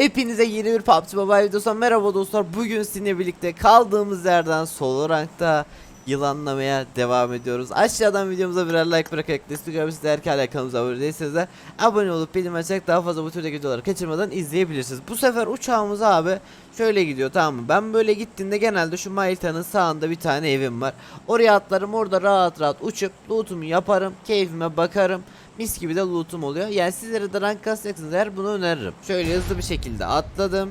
Hepinize yeni bir PUBG Mobile videosundan merhaba dostlar. Bugün sizinle birlikte kaldığımız yerden solo rankta yılanlamaya devam ediyoruz. Aşağıdan videomuza birer like bırakarak destek olabilirsiniz. Eğer ki hala kanalımıza abone değilseniz de abone olup bildirim açarak daha fazla bu türdeki videoları kaçırmadan izleyebilirsiniz. Bu sefer uçağımız abi şöyle gidiyor tamam mı? Ben böyle gittiğinde genelde şu Mailta'nın sağında bir tane evim var. Oraya atlarım orada rahat rahat uçup lootumu yaparım. Keyfime bakarım. Mis gibi de lootum oluyor. Yani sizlere de rank kasacaksınız eğer bunu öneririm. Şöyle hızlı bir şekilde atladım.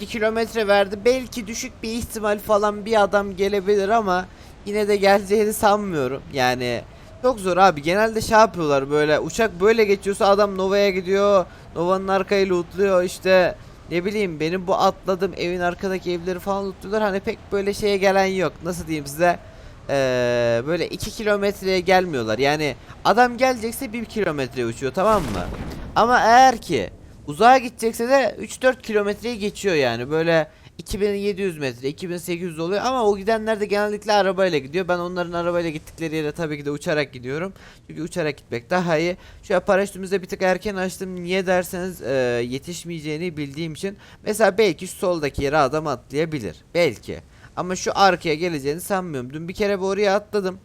2 kilometre verdi. Belki düşük bir ihtimal falan bir adam gelebilir ama yine de geleceğini sanmıyorum. Yani çok zor abi. Genelde şey yapıyorlar böyle uçak böyle geçiyorsa adam Nova'ya gidiyor. Nova'nın arkayı lootluyor işte ne bileyim benim bu atladım evin arkadaki evleri falan lootluyorlar. Hani pek böyle şeye gelen yok. Nasıl diyeyim size? Ee, böyle 2 kilometreye gelmiyorlar. Yani adam gelecekse 1 kilometre uçuyor tamam mı? Ama eğer ki uzağa gidecekse de 3-4 kilometreyi geçiyor yani. Böyle 2700 metre, 2800 oluyor ama o gidenler de genellikle arabayla gidiyor. Ben onların arabayla gittikleri yere tabii ki de uçarak gidiyorum. Çünkü uçarak gitmek daha iyi. Şu an paraşütümüzü bir tık erken açtım. Niye derseniz e, yetişmeyeceğini bildiğim için. Mesela belki soldaki yere adam atlayabilir. Belki. Ama şu arkaya geleceğini sanmıyorum. Dün bir kere bu oraya atladım.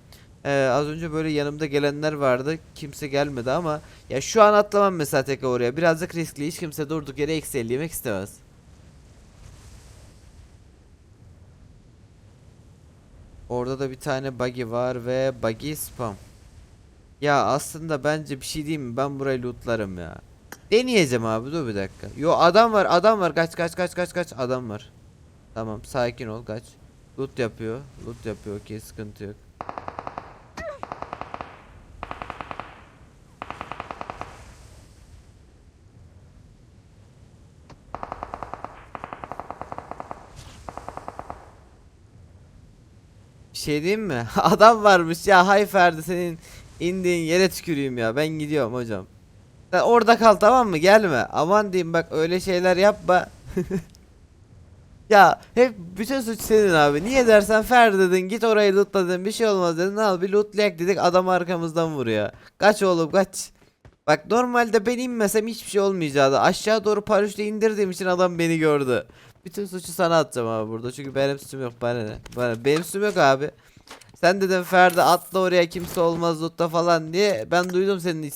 Ee, az önce böyle yanımda gelenler vardı. Kimse gelmedi ama ya şu an atlamam mesela tekrar oraya. Birazcık riskli. Hiç kimse durduk yere eksi yemek istemez. Orada da bir tane buggy var ve buggy spam. Ya aslında bence bir şey diyeyim mi? Ben burayı lootlarım ya. Deneyeceğim abi dur bir dakika. Yo adam var adam var kaç kaç kaç kaç kaç adam var. Tamam sakin ol kaç. Loot yapıyor. Loot yapıyor okey sıkıntı yok. Şey diyeyim mi? Adam varmış ya hay Ferdi senin indiğin yere tüküreyim ya ben gidiyorum hocam. Sen orada kal tamam mı gelme aman diyeyim bak öyle şeyler yapma. ya hep bütün suç senin abi niye dersen Ferdi dedin git orayı lootla dedin bir şey olmaz dedin al bir lootlayak dedik adam arkamızdan vuruyor. Kaç oğlum kaç. Bak normalde ben inmesem hiçbir şey olmayacaktı. Aşağı doğru paraşütle indirdiğim için adam beni gördü. Bütün suçu sana atacağım abi burada. Çünkü benim suçum yok. Bana ne? Bana, benim suçum yok abi. Sen dedim Ferdi atla oraya kimse olmaz lootta falan diye. Ben duydum senin iç.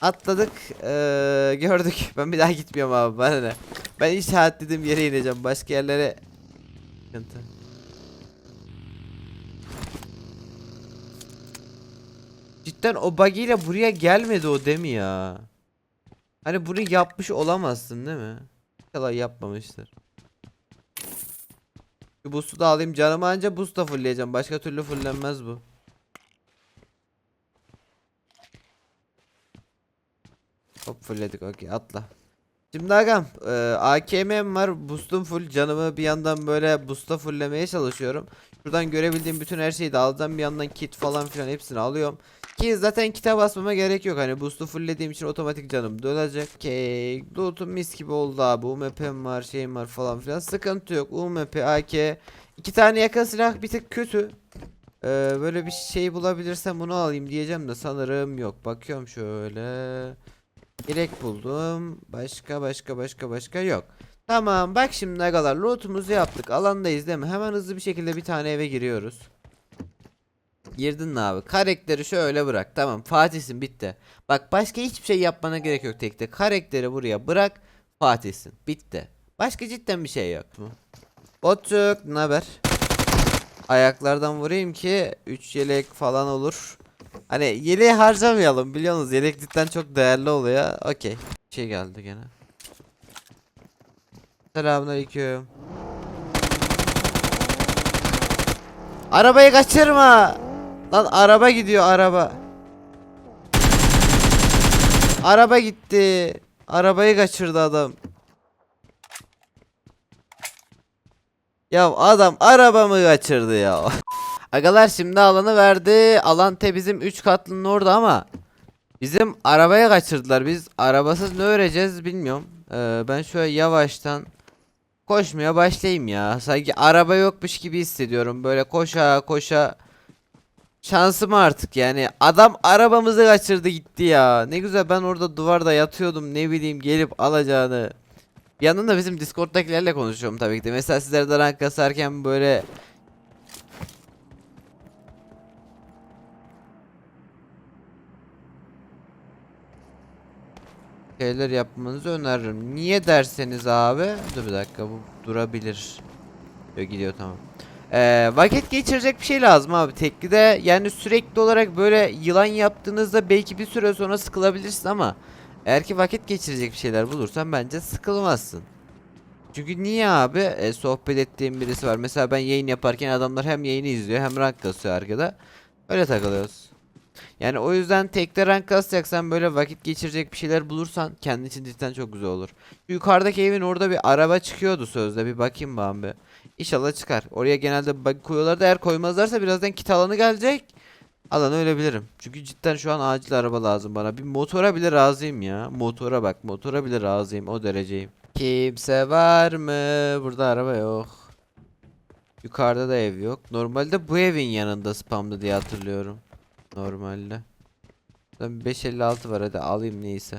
Atladık. eee, gördük. Ben bir daha gitmiyorum abi. Bana ne? Ben işaretlediğim yere ineceğim. Başka yerlere... Sıkıntı. Cidden o buggy ile buraya gelmedi o değil mi ya? Hani bunu yapmış olamazsın değil mi? İnşallah yapmamıştır. Şu boost'u da alayım. Canımı anca boost'la fullleyeceğim. Başka türlü fulllenmez bu. Hop fullledik okey atla. Şimdi agam e, AKM'm var boost'um full canımı bir yandan böyle boost'la fulllemeye çalışıyorum. Şuradan görebildiğim bütün her şeyi de alacağım bir yandan kit falan filan hepsini alıyorum. Ki zaten kita basmama gerek yok hani boost'u fulllediğim için otomatik canım dolecek. Okey loot'um mis gibi oldu abi UMP'm var şeyim var falan filan sıkıntı yok UMP AK iki tane yakın silah bir tık kötü. Ee, böyle bir şey bulabilirsem bunu alayım diyeceğim de sanırım yok bakıyorum şöyle. Direkt buldum. Başka başka başka başka yok. Tamam bak şimdi ne kadar lootumuzu yaptık. Alandayız değil mi? Hemen hızlı bir şekilde bir tane eve giriyoruz. Girdin mi abi? Karakteri şöyle bırak. Tamam Fatih'sin bitti. Bak başka hiçbir şey yapmana gerek yok tekte. Karakteri buraya bırak. Fatih'sin. Bitti. Başka cidden bir şey yok mu? Botçuk ne haber? Ayaklardan vurayım ki 3 yelek falan olur. Hani yeleği harcamayalım biliyorsunuz yelek cidden çok değerli oluyor. Okey. Şey geldi gene. Selamünaleyküm. Arabayı kaçırma. Lan araba gidiyor araba. Araba gitti. Arabayı kaçırdı adam. Ya adam arabamı kaçırdı ya. Agalar şimdi alanı verdi. Alan te bizim 3 katlının orada ama bizim arabaya kaçırdılar. Biz arabasız ne öreceğiz bilmiyorum. Ee, ben şöyle yavaştan koşmaya başlayayım ya. Sanki araba yokmuş gibi hissediyorum. Böyle koşa koşa Şansım artık yani. Adam arabamızı kaçırdı gitti ya. Ne güzel ben orada duvarda yatıyordum ne bileyim gelip alacağını. Bir yandan da bizim Discord'dakilerle konuşuyorum tabii ki de. Mesela sizler de rank kasarken böyle şeyler yapmanızı öneririm. Niye derseniz abi. Dur bir dakika bu durabilir. Yok gidiyor tamam. Ee, vakit geçirecek bir şey lazım abi teklide. Yani sürekli olarak böyle yılan yaptığınızda belki bir süre sonra sıkılabilirsin ama eğer ki vakit geçirecek bir şeyler bulursan bence sıkılmazsın. Çünkü niye abi? E, sohbet ettiğim birisi var. Mesela ben yayın yaparken adamlar hem yayını izliyor hem rank kasıyor arkada. Öyle takılıyoruz. Yani o yüzden tekte rank kasacaksan böyle vakit geçirecek bir şeyler bulursan kendi için cidden çok güzel olur. Yukarıdaki evin orada bir araba çıkıyordu sözde bir bakayım ben bir. İnşallah çıkar. Oraya genelde bug koyuyorlar da eğer koymazlarsa birazdan kit alanı gelecek. Alanı ölebilirim. Çünkü cidden şu an acil araba lazım bana. Bir motora bile razıyım ya. Motora bak motora bile razıyım o dereceyim. Kimse var mı? Burada araba yok. Yukarıda da ev yok. Normalde bu evin yanında spamdı diye hatırlıyorum. Normalde. Zaten 556 var hadi alayım neyse.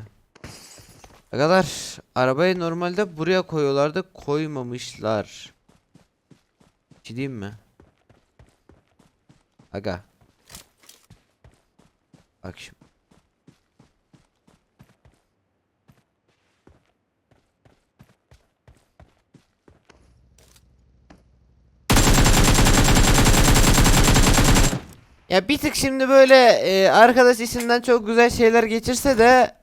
Arkadaşlar arabayı normalde buraya koyuyorlardı koymamışlar. Bir şey mi? Aga. Bak şimdi. Ya bir tık şimdi böyle e, arkadaş işinden çok güzel şeyler geçirse de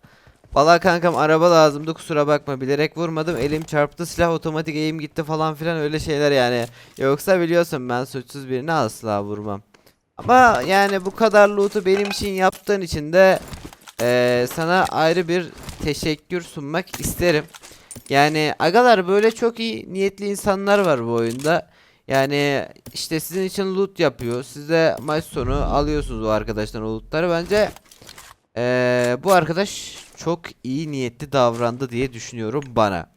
Valla kankam araba lazımdı kusura bakma bilerek vurmadım. Elim çarptı silah otomatik eğim gitti falan filan öyle şeyler yani. Yoksa biliyorsun ben suçsuz birini asla vurmam. Ama yani bu kadar loot'u benim için yaptığın için de e, sana ayrı bir teşekkür sunmak isterim. Yani agalar böyle çok iyi niyetli insanlar var bu oyunda yani işte sizin için loot yapıyor. Siz de maç sonu alıyorsunuz o arkadaştan o lootları. Bence eee, bu arkadaş çok iyi niyetli davrandı diye düşünüyorum bana.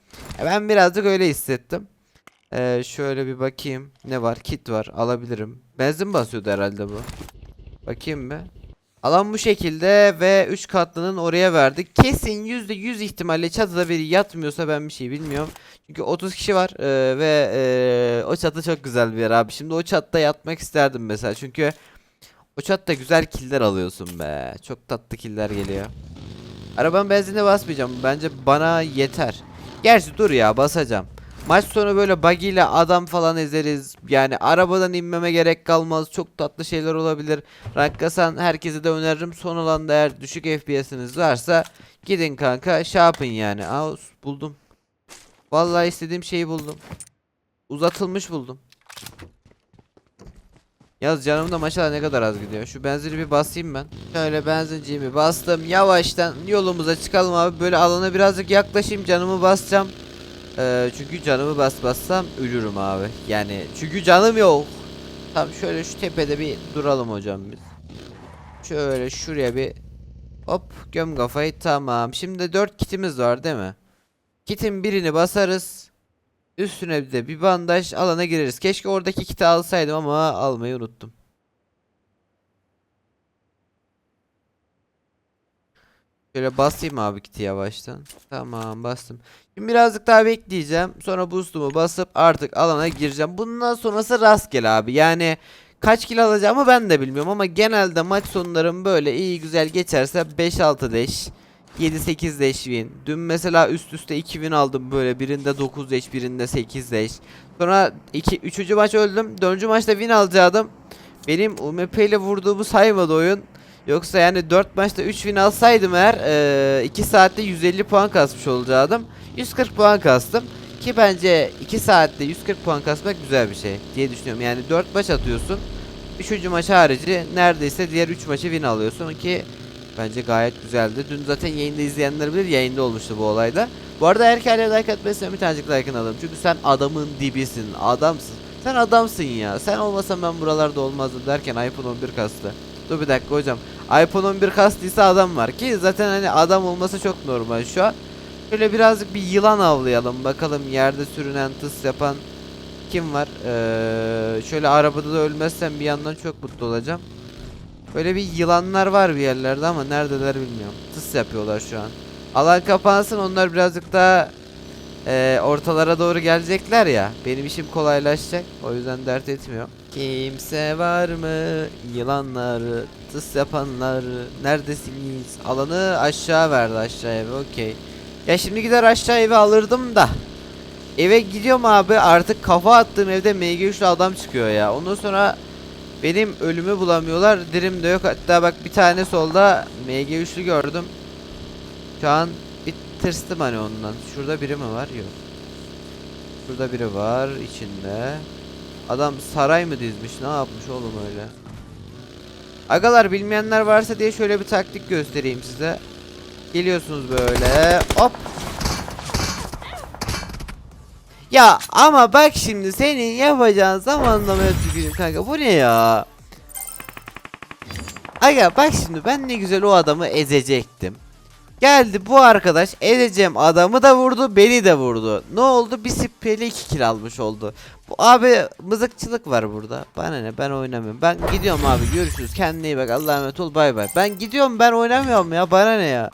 Ben birazcık öyle hissettim. Eee, şöyle bir bakayım. Ne var? Kit var. Alabilirim. Benzin basıyordu herhalde bu. Bakayım mı? Alan bu şekilde ve 3 katlının oraya verdik. Kesin %100 ihtimalle çatıda biri yatmıyorsa ben bir şey bilmiyorum. Çünkü 30 kişi var eee, ve eee, o çatı çok güzel bir yer abi. Şimdi o çatta yatmak isterdim mesela. Çünkü o çatta güzel killer alıyorsun be. Çok tatlı killer geliyor. Arabanın benzinine basmayacağım. Bence bana yeter. Gerçi dur ya basacağım. Maç sonu böyle buggy ile adam falan ezeriz. Yani arabadan inmeme gerek kalmaz. Çok tatlı şeyler olabilir. Rankasan herkese de öneririm. Son alanda eğer düşük FPS'iniz varsa gidin kanka şey yapın yani. Aa buldum. Vallahi istediğim şeyi buldum. Uzatılmış buldum. Yaz canım da maşallah ne kadar az gidiyor. Şu benzini bir basayım ben. Şöyle benzinciğimi bastım. Yavaştan yolumuza çıkalım abi. Böyle alana birazcık yaklaşayım. Canımı basacağım. Ee, çünkü canımı bas bassam ölürüm abi. Yani çünkü canım yok. Tamam şöyle şu tepede bir duralım hocam biz. Şöyle şuraya bir hop göm kafayı tamam. Şimdi 4 kitimiz var değil mi? Kitin birini basarız. Üstüne de bir bandaj alana gireriz. Keşke oradaki kiti alsaydım ama almayı unuttum. Şöyle basayım abi kiti yavaştan. Tamam bastım. Şimdi birazcık daha bekleyeceğim. Sonra boost'umu basıp artık alana gireceğim. Bundan sonrası rastgele abi. Yani kaç kill alacağımı ben de bilmiyorum ama genelde maç sonlarım böyle iyi güzel geçerse 5-6 deş. 7-8 deş win. Dün mesela üst üste 2 win aldım böyle. Birinde 9 deş, birinde 8 deş. Sonra 2 3. maç öldüm. 4. maçta win alacaktım. Benim UMP ile vurduğumu saymadı oyun. Yoksa yani 4 maçta 3 win alsaydım eğer 2 saatte 150 puan kasmış olacaktım. 140 puan kastım. Ki bence 2 saatte 140 puan kasmak güzel bir şey diye düşünüyorum. Yani 4 maç atıyorsun. 3. maç harici neredeyse diğer 3 maçı win alıyorsun ki bence gayet güzeldi. Dün zaten yayında izleyenler bilir yayında olmuştu bu olayda. Bu arada hala like atmayı bir tanecik like'ını alırım. Çünkü sen adamın dibisin, adamsın. Sen adamsın ya. Sen olmasan ben buralarda olmazdım derken iPhone 11 kastı. Dur bir dakika hocam. iPhone 11 kastıysa adam var ki zaten hani adam olması çok normal şu an. Şöyle birazcık bir yılan avlayalım. Bakalım yerde sürünen tıs yapan kim var? Ee, şöyle arabada da ölmezsem bir yandan çok mutlu olacağım. Böyle bir yılanlar var bir yerlerde ama neredeler bilmiyorum. Tıs yapıyorlar şu an. Alan kapansın onlar birazcık daha e, ortalara doğru gelecekler ya. Benim işim kolaylaşacak. O yüzden dert etmiyorum. Kimse var mı? Yılanları, tıs yapanları. Neredesiniz? Alanı aşağı verdi aşağı eve. Okey. Ya şimdi gider aşağı eve alırdım da. Eve gidiyorum abi artık kafa attığım evde MG3'lü adam çıkıyor ya. Ondan sonra benim ölümü bulamıyorlar. Dirim de yok. Hatta bak bir tane solda MG3'lü gördüm. Şu an bir tırstım hani ondan. Şurada biri mi var? Yok. Şurada biri var içinde. Adam saray mı dizmiş? Ne yapmış oğlum öyle? Agalar bilmeyenler varsa diye şöyle bir taktik göstereyim size. Geliyorsunuz böyle. Hop. Ya ama bak şimdi senin yapacağın zamanlamaya tüküreyim kanka. Bu ne ya? Aga bak şimdi ben ne güzel o adamı ezecektim. Geldi bu arkadaş ezeceğim adamı da vurdu beni de vurdu. Ne oldu? Bir spreli iki kill almış oldu. Bu abi mızıkçılık var burada. Bana ne ben oynamıyorum. Ben gidiyorum abi görüşürüz. Kendine iyi bak Allah'a emanet ol bay bay. Ben gidiyorum ben oynamıyorum ya bana ne ya.